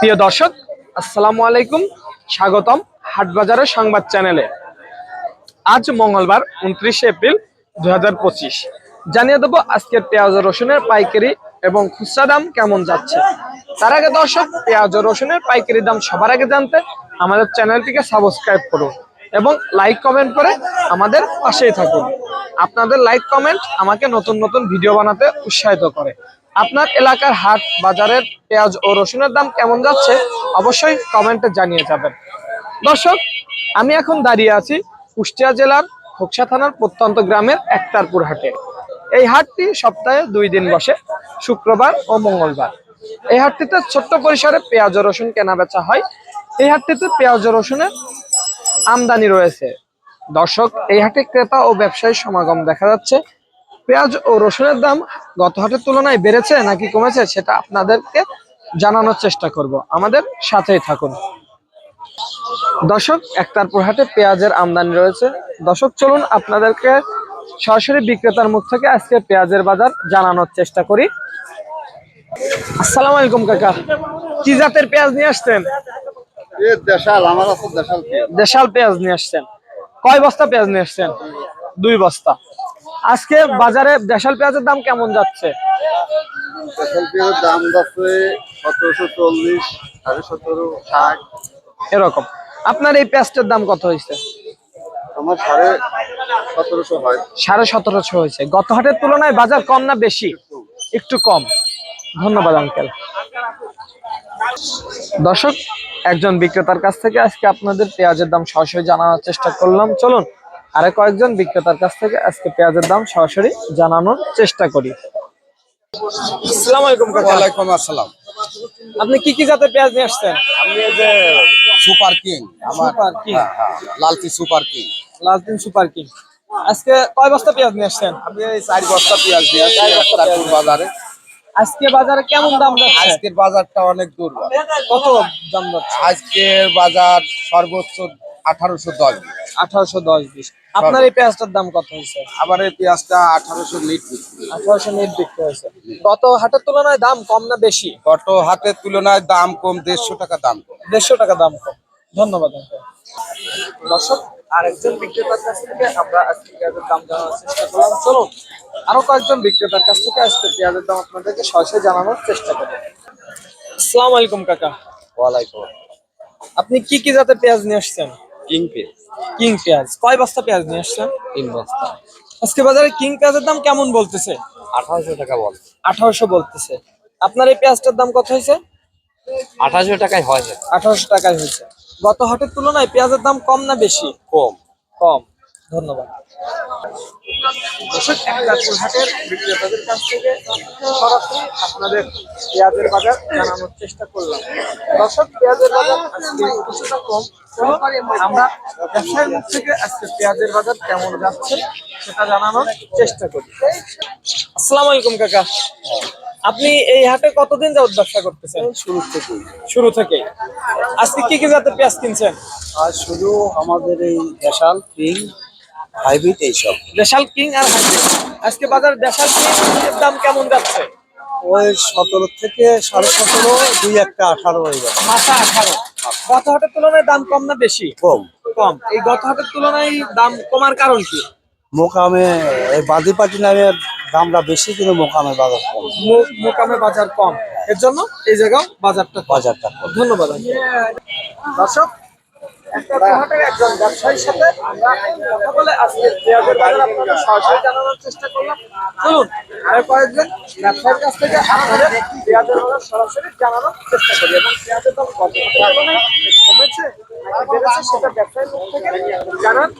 প্রিয় দর্শক, আসসালামু আলাইকুম। স্বাগতম হাটবাজারের সংবাদ চ্যানেলে। আজ মঙ্গলবার উনত্রিশে এপ্রিল দুই হাজার পঁচিশ। জানিয়ে দেবো আজকের পেঁয়াজ রসুনের পাইকারি এবং খুচরা দাম কেমন যাচ্ছে। তার আগে দর্শক, পেঁয়াজ রসুনের পাইকারি দাম সবার আগে জানতে আমাদের চ্যানেলটিকে সাবস্ক্রাইব করুন এবং লাইক কমেন্ট করে আমাদের পাশেই থাকুন। আপনাদের লাইক কমেন্ট আমাকে নতুন নতুন ভিডিও বানাতে উৎসাহিত করে। আপনার এলাকার হাট বাজারের পেঁয়াজ ও রসুনের দাম কেমন যাচ্ছে, অবশ্যই কমেন্টে জানিয়ে যাবেন। দর্শক, আমি এখন দাঁড়িয়ে আছি কুষ্টিয়া জেলার খোকসা থানার প্রত্যন্ত গ্রামের একতারপুর হাটে। এই হাটটি সপ্তাহে দুই দিন বসে, শুক্রবার ও মঙ্গলবার। এই হাটটিতে ছোট্ট পরিসরে পেঁয়াজ ও রসুন কেনা বেচা হয়। এই হাটটিতে পেঁয়াজ ও রসুনের আমদানি রয়েছে। দর্শক, এই হাটে ক্রেতা ও ব্যবসায়ী সমাগম দেখা যাচ্ছে। পেঁয়াজ ও রসুনের দাম গত হাটের তুলনায় বেড়েছে নাকি কমেছে সেটা আপনাদেরকে জানানোর চেষ্টা করব। আমাদের সাথেই থাকুন। দর্শক একতারপুর হাটে পেঁয়াজের আমদানি রয়েছে। দর্শক চলুন আপনাদেরকে সরাসরি বিক্রেতার মুখ থেকে আজকে পেঁয়াজের বাজার জানানোর চেষ্টা করি। আসসালামু আলাইকুম কাকা। কি জাতের পেঁয়াজ নিয়ে আসছেন। দেশাল পেঁয়াজ নিয়ে আসছেন। কয় বস্তা পেঁয়াজ নিয়ে আসছেন? দুই বস্তা। আজকে বাজারে দেশাল পেঁয়াজের দাম কেমন যাচ্ছে? দেশাল পেঁয়াজের দাম যাচ্ছে সতেরোশো চল্লিশ সাড়ে সতেরো ষাট। এরকম। আপনার এই পেঁয়াজটার দাম কত হয়েছে? আমার সাড়ে সতেরোশো হয়। সাড়ে সতেরোশো হয়েছে। গত হাটের তুলনায় বাজার কম না বেশি? একটু কম। ধন্যবাদ আঙ্কেল। দর্শক একজন বিক্রেতার কাছ থেকে আজকে আপনাদের পেঁয়াজের দাম সরাসরি জানানোর চেষ্টা করলাম। চলুন আরে কয়েকজন বিক্রেতার কাছ থেকে আজকে পেঁয়াজের দাম সরাসরি জানানোর চেষ্টা করি। আসসালামু আলাইকুম ওয়ালাইকুম আসসালাম। আপনি কি কি জাতের পেঁয়াজ নিয়ে আসছেন? আমি এই যে সুপার কিং আমার সুপার কিং। হ্যাঁ, হ্যাঁ, সুপার কিং। লালদিন সুপার কিং। আজকে কয় বস্তা পেঁয়াজ নিয়ে আসছেন? আমি এই চার বস্তা পেঁয়াজ আসছি চার বস্তা বাজারে। আজকে বাজারে কেমন দাম যাচ্ছে? আজকের বাজারটা অনেক দুর্বল। কত দাম যাচ্ছে? আজকের বাজার সর্বোচ্চ আঠারোশো দশ আঠারোশো দশ বিশ। আপনার এই পেঁয়াজটার দাম কত হয়েছে? আবার এই পেঁয়াজটা আঠারোশো বিক্রি। আঠারোশো নেট বিক্রি হয়েছে। গত হাটের তুলনায় দাম কম না বেশি? গত হাটের তুলনায় দাম কম দেড়শো টাকা দাম কম। দেড়শো টাকা দাম কম। ধন্যবাদ। দর্শক আরেকজন বিক্রেতার কাছ থেকে আমরা আজকে পেঁয়াজের দাম জানার চেষ্টা করলাম। চলুন আরও কয়েকজন বিক্রেতার কাছ থেকে আজকে পেঁয়াজের দাম আপনাদেরকে সরাসরি জানানোর চেষ্টা করব। আসসালামু আলাইকুম কাকা। ওয়ালাইকুম আপনি কি কি জাতের পেঁয়াজ নিয়ে আসছেন? কিং পেঁয়াজ। কিং পেঁয়াজ। কয় বস্তা পেঁয়াজ নিয়ে আসছেন? তিন বস্তা। আজকে বাজারে কিং পেঁয়াজের দাম কেমন বলতেছে? আঠারোশো টাকা বল। আঠারোশো বলতেছে। আপনার এই পেঁয়াজটার দাম কত হয়েছে? আঠারোশো টাকায় হয়। আঠারোশো টাকায় হয়েছে। গত হাটের তুলনায় পেঁয়াজের দাম কম না বেশি? কম। কম। ধন্যবাদ। দর্শক একলাখপুর হাটের বিক্রেতাদের কাছ থেকে সরাসরি আপনাদের পেঁয়াজের বাজার জানানোর চেষ্টা করলাম। দর্শক পেঁয়াজের বাজার আজকে কিছুটা কম। আমরা ব্যবসায়ীর মুখ থেকে আজকে পেঁয়াজের বাজার কেমন যাচ্ছে সেটা জানানোর চেষ্টা করি। আসসালামু আলাইকুম কাকা। আপনি এই হাটে কতদিন যাবত ব্যবসা করতেছেন? শুরু থেকে শুরু থেকে আজকে কি কি জাতের পেঁয়াজ কিনছেন? আর শুধু আমাদের এই দেশাল কিং হাইব্রিড এইসব। দেশাল কিং আর হাইব্রিড। আজকে বাজার দেশাল কিং এর দাম কেমন যাচ্ছে? ওই সতেরো থেকে সাড়ে সতেরো দুই একটা আঠারো হয়ে যাবে মাথা আঠারো। গত হাটের তুলনায় দাম কম না বেশি? কম। কম। এই গত হাটের তুলনায় দাম কমার কারণ কি? মোকামে এই বাদি পাটি নামে দামটা বেশি কিন্তু মোকামে বাজার কম। মোকামে বাজার কম। এর জন্য এই জায়গাও বাজারটা। বাজারটা ধন্যবাদ। দর্শক একটা হাটের একজন ব্যবসায়ীর সাথে আমরা কথা বলে আজকে পেঁয়াজের বাজার আপনাদের সরাসরি জানানোর চেষ্টা করলাম। চলুন, আর কয়েকজন ব্যবসায়ীর কাছ থেকে আপনাদের পেঁয়াজের বাজার সরাসরি জানানোর চেষ্টা করি। এবং দাম কত কমেছে সেটা ব্যবসায়ীর মুখ থেকে জানার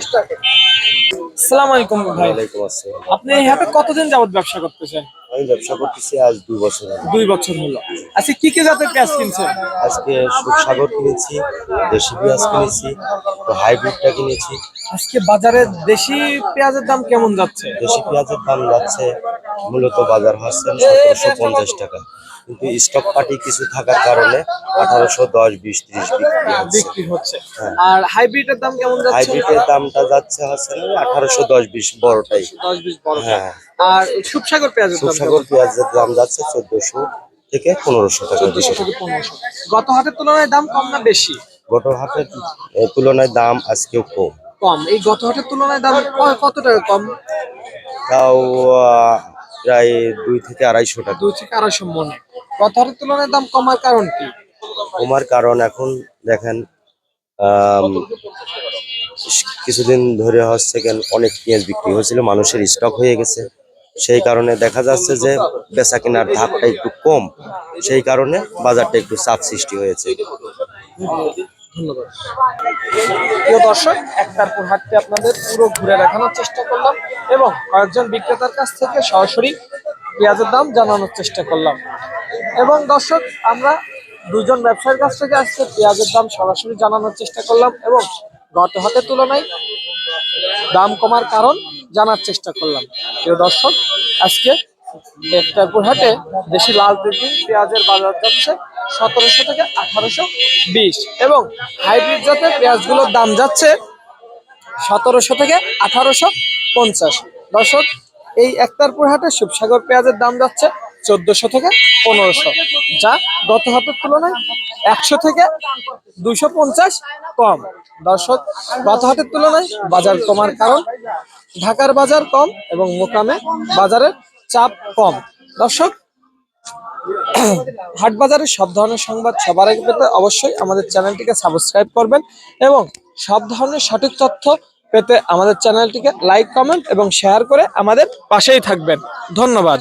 আসসালামু আলাইকুম ভাই। ওয়ালাইকুম আসসালাম। আপনি এই হাটে কতদিন যাবত ব্যবসা করতেছেন? আমি ব্যবসা করতেছি আজ দুই বছর দুই বছর হলো। আচ্ছা কি কি জাতের পেঁয়াজ কিনছেন? আজকে সুখসাগর কিনেছি দেশি পেঁয়াজ কিনেছি তো হাইব্রিডটা কিনেছি। আজকে বাজারে দেশি পেঁয়াজের দাম কেমন যাচ্ছে? দেশি পেঁয়াজের দাম যাচ্ছে মূলত বাজার হচ্ছে সতেরোশো পঞ্চাশ টাকা। কিন্তু স্টক পার্টি কিছু থাকার কারণে আঠারোশো দশ বিশ ত্রিশ বিক্রি হচ্ছে। বিক্রি হচ্ছে। আর হাইব্রিডের দাম কেমন যাচ্ছে? হাইব্রিডের দামটা যাচ্ছে হচ্ছে আঠারোশো দশ বিশ বড়টাই। দশ বিশ বড় হ্যাঁ। আর সুপসাগর পেঁয়াজের দাম পেঁয়াজের দাম যাচ্ছে চোদ্দশো থেকে পনেরোশো টাকা গত হাটের তুলনায় দাম কম না বেশি? গত হাটের এ, তুলনায় দাম আজকেও কম। কম। এই গত হাটের তুলনায় দাম কত টাকা কম? তাও প্রায় দুই থেকে আড়াইশো টাকা। দুই থেকে আড়াইশো মনে। গত তুলনায় দাম কমার কারণ কি? কমার কারণ এখন দেখেন কিছুদিন ধরে হচ্ছে কেন অনেক পেঁয়াজ বিক্রি হয়েছিল মানুষের স্টক হয়ে গেছে। সেই কারণে দেখা যাচ্ছে যে বেচা কেনার ধাপটা একটু কম। সেই কারণে বাজারটা একটু চাপ সৃষ্টি হয়েছে। ধন্যবাদ। প্রিয় দর্শক একটারপুর হাটটি আপনাদের পুরো ঘুরে দেখানোর চেষ্টা করলাম এবং কয়েকজন বিক্রেতার কাছ থেকে সরাসরি পেঁয়াজের দাম জানানোর চেষ্টা করলাম। এবং আমরা দুজন কাছ থেকে পেঁয়াজের দাম সরাসরি জানানোর চেষ্টা করলাম এবং গত হাটের তুলনায় দাম কমার কারণ জানার চেষ্টা করলাম। প্রিয় দর্শক, আজকে হাটে দেশি লাল তিনদিন পেঁয়াজের বাজার যাচ্ছে সতেরোশো থেকে আঠারোশো বিশ। এবং হাইব্রিড জাতের পেঁয়াজগুলোর দাম যাচ্ছে সতেরোশো থেকে আঠারোশো পঞ্চাশ। দর্শক, এই একতারপুর হাটে শিবসাগর পেঁয়াজের দাম যাচ্ছে চোদ্দশো থেকে পনেরোশো, যা গত হাতের তুলনায় একশো থেকে দুইশো পঞ্চাশ কম। দর্শক, গত হাটের তুলনায় বাজার কমার কারণ ঢাকার বাজার কম এবং মোকামে বাজারের চাপ কম। দর্শক, হাট বাজারের সব ধরনের সংবাদ সবার আগে পেতে অবশ্যই আমাদের চ্যানেলটিকে সাবস্ক্রাইব করবেন এবং সব ধরনের সঠিক তথ্য পেতে আমাদের চ্যানেলটিকে লাইক, কমেন্ট এবং শেয়ার করে আমাদের পাশেই থাকবেন। ধন্যবাদ।